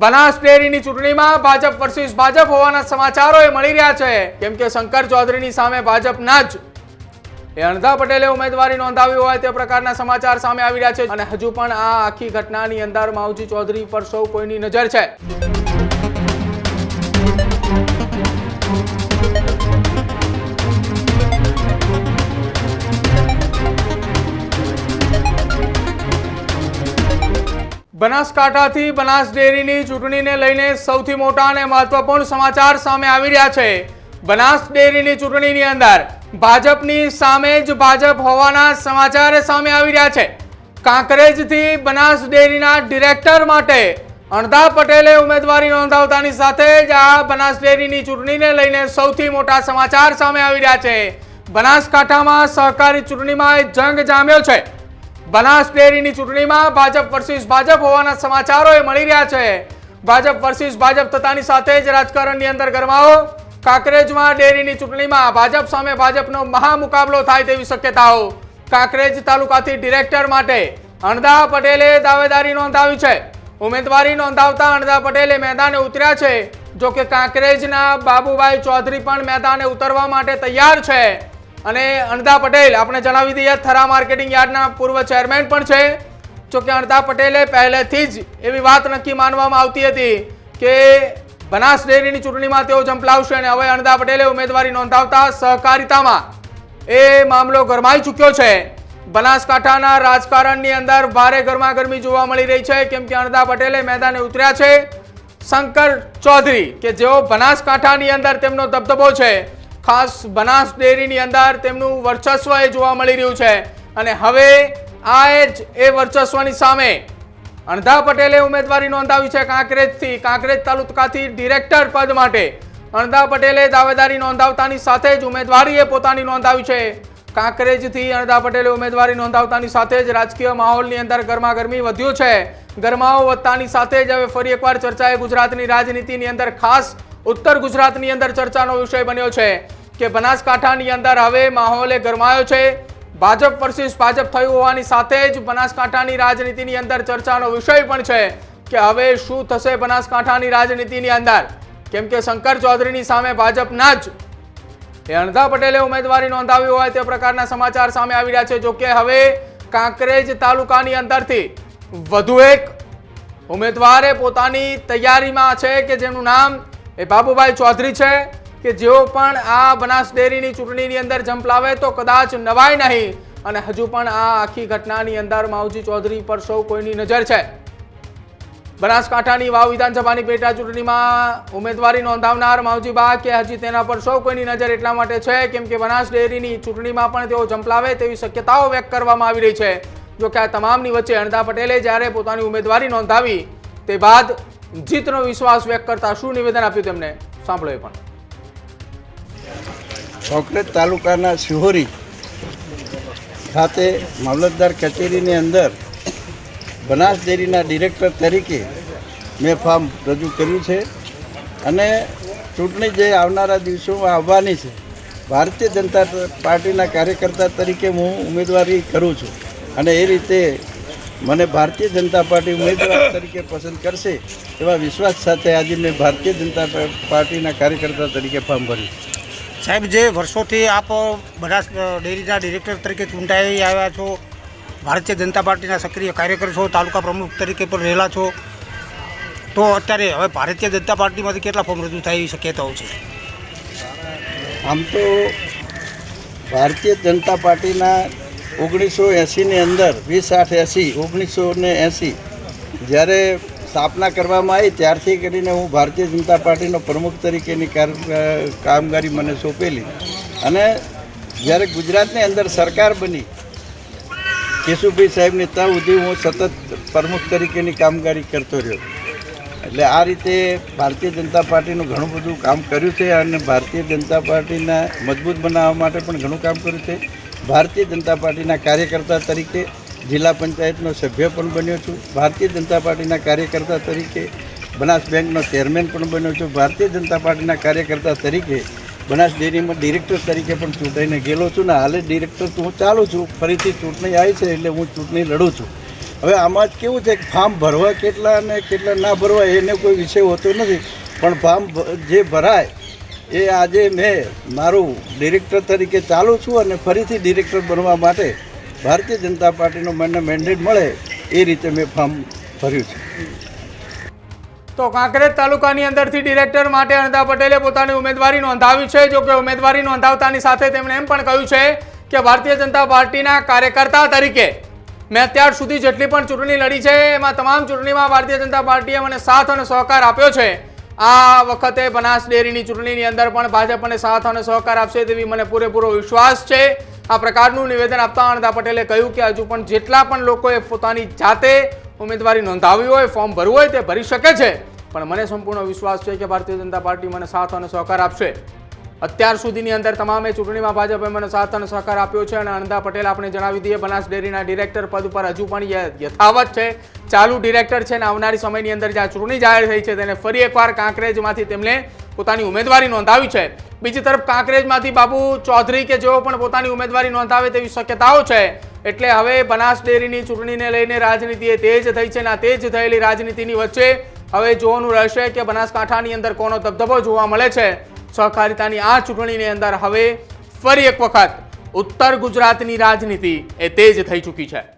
બનાસ ડેરીની ચૂંટણીમાં ભાજપ વર્સિસ ભાજપ હોવાના સમાચારો એ મળી રહ્યા છે. કેમ કે શંકર ચૌધરીની સામે ભાજપના જ એ અણધા પટેલે ઉમેદવારી નોંધાવી હોય તે પ્રકારના સમાચાર સામે આવી રહ્યા છે. અને હજુ પણ આ આખી ઘટનાની અંદર માવજી ચૌધરી પર સૌ કોઈની નજર છે. બનાસકાંઠાથી બનાસ ડેરીની ચૂંટણીને લઈને સૌથી મોટા અને મહત્વપૂર્ણ સમાચાર સામે આવી રહ્યા છે. બનાસ ડેરીની ચૂંટણીની અંદર ભાજપની સામે જ ભાજપ હોવાના સમાચાર સામે આવી રહ્યા છે. કાંકરેજથી બનાસ ડેરીના ડિરેક્ટર માટે અણધા પટેલે ઉમેદવારી નોંધાવતાની સાથે જ આ બનાસ ડેરીની ચૂંટણીને લઈને સૌથી મોટા સમાચાર સામે આવી રહ્યા છે. બનાસકાંઠામાં સહકારી ચૂંટણીમાં જંગ જામ્યો છે. બનાસ ડેરીની ચૂંટણીમાં ભાજપ વર્સિસ ભાજપ હોવાના સમાચારો એ મળી રહ્યા છે. ભાજપ વર્સિસ ભાજપ થતાની સાથે જ રાજકારણની અંદર ગરમાવો. કાંકરેજમાં ડેરીની ચૂંટણીમાં ભાજપ સામે ભાજપનો મહામુકાબલો થાય તેવી શક્યતાઓ. કાંકરેજ તાલુકાથી ડિરેક્ટર માટે અણદા પટેલે દાવેદારી નોંધાવી છે. ઉમેદવારી નોંધાવતા અણદા પટેલે મેદાને ઉતર્યા છે. જોકે કાંકરેજના બાબુભાઈ ચૌધરી પણ મેદાને ઉતરવા માટે તૈયાર છે. અને અણતા પટેલ, આપણે જણાવી દઈએ, થરા માર્કેટિંગ યાર્ડના પૂર્વ ચેરમેન પણ છે. જો કે અણદા પટેલે પહેલેથી જ એવી વાત નક્કી માનવામાં આવતી હતી કે બનાસ ડેરીની ચૂંટણીમાં તેઓ ઝંપલાવશે અને હવે અણતા પટેલે ઉમેદવારી નોંધાવતા સહકારિતામાં એ મામલો ગરમાઈ ચૂક્યો છે. બનાસકાંઠાના રાજકારણની અંદર ભારે ગરમાગરમી જોવા મળી રહી છે, કેમ કે અણદા પટેલે મેદાને ઉતર્યા છે. શંકર ચૌધરી, કે જેઓ બનાસકાંઠાની અંદર તેમનો દબદબો છે. ખાસ બનાસ ડેરીની અંદર તેમનું વર્ચસ્વ એ જોવા મળી રહ્યું છે. અને હવે આ જ એ વર્ચસ્વની સામે અણધા પટેલે ઉમેદવારી નોંધાવી છે કાંકરેજથી. કાંકરેજ તાલુકાથી ડિરેક્ટર પદ માટે અણધા પટેલે દાવેદારી નોંધાવતાની સાથે જ ઉમેદવારી એ પોતાની નોંધાવી છે. કાંકરેજથી અણધા પટેલે ઉમેદવારી નોંધાવતાની સાથે જ રાજકીય માહોલની અંદર ગરમાગરમી વધ્યો છે. ગરમાવો વધતાની સાથે જ હવે ફરી એકવાર ચર્ચાએ ગુજરાતની રાજનીતિની અંદર ખાસ ઉત્તર ગુજરાતની અંદર ચર્ચાનો વિષય બન્યો છે કે બનાસકાંઠાની અંદર હવે માહોલે ગરમાયો છે. ભાજપ વર્સિસ ભાજપ થયું હોવાની સાથે જ બનાસકાંઠાની રાજનીતિની અંદર ચર્ચાનો વિષય પણ છે કે હવે શું થશે બનાસકાંઠાની રાજનીતિની અંદર? કેમ કે શંકર ચૌધરીની સામે ભાજપના જ અણધા પટેલે ઉમેદવારી નોંધાવી હોય તે પ્રકારના સમાચાર સામે આવી રહ્યા છે. જો કે હવે કાંકરેજ તાલુકાની અંદરથી વધુ એક ઉમેદવારે પોતાની તૈયારીમાં છે કે જેનું નામ એ બાબુભાઈ ચૌધરી છે કે જેઓ પણ આ બનાસ ડેરીની ચૂંટણીની અંદર જંપ લાવે તો કદાચ નવાય નહીં. અને હજુ પણ આ આખી ઘટનાની અંદર માવજી ચૌધરી પર સૌ કોઈની નજર છે. બનાસકાંઠાની વાવ વિધાનસભાની પેટા ચૂંટણીમાં ઉમેદવારી નોંધાવનાર માવજી બા કે હજી તેના પર સૌ કોઈની નજર એટલા માટે છે કેમ કે બનાસ ડેરીની ચૂંટણીમાં પણ તેઓ ઝંપલાવે તેવી શક્યતાઓ વ્યક્ત કરવામાં આવી રહી છે. જોકે આ તમામની વચ્ચે અણદા પટેલે જ્યારે પોતાની ઉમેદવારી નોંધાવી તે બાદ જીતનો વિશ્વાસ વ્યક્ત કરતા શું નિવેદન આપ્યું તેમને સાંભળો એ પણ. કોંકરેજ તાલુકાના શિહોરી ખાતે મામલતદાર કચેરીની અંદર બનાસ ડેરીના ડિરેક્ટર તરીકે મેં ફોર્મ રજૂ કર્યું છે અને ચૂંટણી જે આવનારા દિવસોમાં આવવાની છે, ભારતીય જનતા પાર્ટીના કાર્યકર્તા તરીકે હું ઉમેદવારી કરું છું અને એ રીતે મને ભારતીય જનતા પાર્ટી ઉમેદવાર તરીકે પસંદ કરશે એવા વિશ્વાસ સાથે આજે મેં ભારતીય જનતા પાર્ટીના કાર્યકર્તા તરીકે ફોર્મ ભર્યું. સાહેબ જે વર્ષોથી આપ બધા ડેરીના ડિરેક્ટર તરીકે ચૂંટાઈ આવ્યા છો ભારતીય જનતા પાર્ટીના સક્રિય કાર્યકર છો તાલુકા પ્રમુખ તરીકે પણ રહેલા છો તો અત્યારે હવે ભારતીય જનતા પાર્ટીમાંથી કેટલા ફોર્મ રજૂ થાય એવી શક્યતાઓ છે? આમ તો ભારતીય જનતા પાર્ટીના ઓગણીસો એંસીની અંદર, વીસ આઠ એંસી ઓગણીસો ને એંસી જ્યારે સ્થાપના કરવામાં આવી, ત્યારથી કરીને હું ભારતીય જનતા પાર્ટીનો પ્રમુખ તરીકેની કામગીરી મને સોંપેલી. અને જ્યારે ગુજરાતની અંદર સરકાર બની, કેશુભાઈ સાહેબની ત્યાં સુધી હું સતત પ્રમુખ તરીકેની કામગીરી કરતો રહ્યો. એટલે આ રીતે ભારતીય જનતા પાર્ટીનું ઘણું બધું કામ કર્યું છે અને ભારતીય જનતા પાર્ટીના મજબૂત બનાવવા માટે પણ ઘણું કામ કર્યું છે. ભારતીય જનતા પાર્ટીના કાર્યકર્તા તરીકે જિલ્લા પંચાયતનો સભ્ય પણ બન્યો છું. ભારતીય જનતા પાર્ટીના કાર્યકર્તા તરીકે બનાસ બેંકનો ચેરમેન પણ બન્યો છું. ભારતીય જનતા પાર્ટીના કાર્યકર્તા તરીકે બનાસ ડેરીમાં ડિરેક્ટર તરીકે પણ ચૂંટાઈને ગયેલો છું ને હાલે ડિરેક્ટર તો હું ચાલું છું. ફરીથી ચૂંટણી આવી છે એટલે હું ચૂંટણી લડું છું. હવે આમાં જ કેવું છે કે ફાર્મ ભરવા કેટલા અને કેટલા ના ભરવા એને કોઈ વિષય હોતો નથી. પણ ફાર્મ જે ભરાય એ આજે મેં મારું ડિરેક્ટર તરીકે ચાલુ છું અને ફરીથી ડિરેક્ટર બનવા માટે ભારતીય જનતા પાર્ટીનો મને મેન્ડેટ મળે એ રીતે મેં ફોર્મ ભર્યું છે. તો કાંકરેજ તાલુકાની અંદરથી ડિરેક્ટર માટે અનંતા પટેલે પોતાની ઉમેદવારી નોંધાવી છે. જો કે ઉમેદવારી નોંધાવતાની સાથે તેમણે એમ પણ કહ્યું છે કે ભારતીય જનતા પાર્ટીના કાર્યકર્તા તરીકે મેં અત્યાર સુધી જેટલી પણ ચૂંટણી લડી છે, એમાં તમામ ચૂંટણીમાં ભારતીય જનતા પાર્ટીએ મને સાથ અને સહકાર આપ્યો છે. આ વખતે બનાસ ડેરીની ચૂંટણીની અંદર પણ ભાજપને સાથ અને સહકાર આપશે તેવી મને પૂરેપૂરો વિશ્વાસ છે. આ પ્રકારનું નિવેદન આપતા અણદા પટેલે કહ્યું કે હજુ પણ જેટલા પણ લોકોએ પોતાની જાતે ઉમેદવારી નોંધાવી હોય, ફોર્મ ભરવું હોય તે ભરી શકે છે. પણ મને સંપૂર્ણ વિશ્વાસ છે કે ભારતીય જનતા પાર્ટી મને સાથ અને સહકાર આપશે. અત્યાર સુધીની અંદર તમામે ચૂંટણીમાં ભાજપે મને સાથ અને સહકાર આપ્યો છે અને અનંદા પટેલ આપણે જણાવી દઈએ, બનાસ ડેરીના ડિરેક્ટર પદ ઉપર હજુ પણ યથાવત છે. ચાલુ ડિરેક્ટર છે અને આવનારી સમયની અંદર જ્યાં ચૂંટણી જાહેર થઈ છે તેને ફરી એકવાર કાંકરેજમાંથી તેમણે પોતાની ઉમેદવારી નોંધાવી છે. બીજી તરફ કાંકરેજમાંથી બાબુ ચૌધરી કે જેઓ પણ પોતાની ઉમેદવારી નોંધાવે તેવી શક્યતાઓ છે. એટલે હવે બનાસ ડેરીની ચૂંટણીને લઈને રાજનીતિ એ તેજ થઈ છે અને આ તેજ થયેલી રાજનીતિની વચ્ચે હવે જોવાનું રહેશે કે બનાસકાંઠાની અંદર કોનો દબદબો જોવા મળે છે. સહકારિતાની આ ચૂંટણીની અંદર હવે ફરી એક વખત ઉત્તર ગુજરાતની રાજનીતિ એ તેજ થઈ ચૂકી છે.